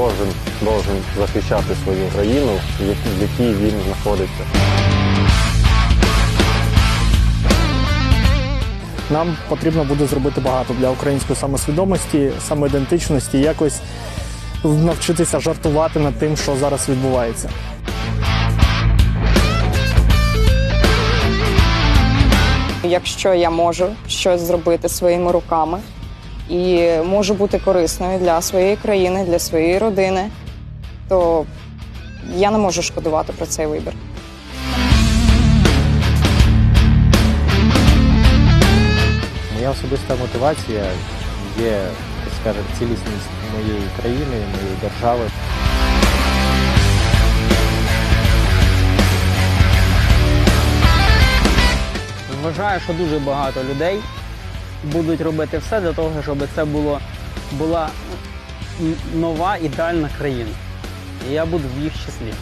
кожен должен захищати свою країну, в якій- в якій він знаходиться. Нам потрібно буде зробити багато для української самосвідомості, самоідентичності, якось навчитися жартувати над тим, що зараз відбувається. Якщо я можу щось зробити своїми руками і можу бути корисною для своєї країни, для своєї родини, то я не можу шкодувати про цей вибір. Моя особиста мотивація є, так скажемо, цілісність моєї країни, моєї держави. Вважаю, що дуже багато людей будуть робити все для того, щоб це було, була нова ідеальна країна. І я буду в їх числі.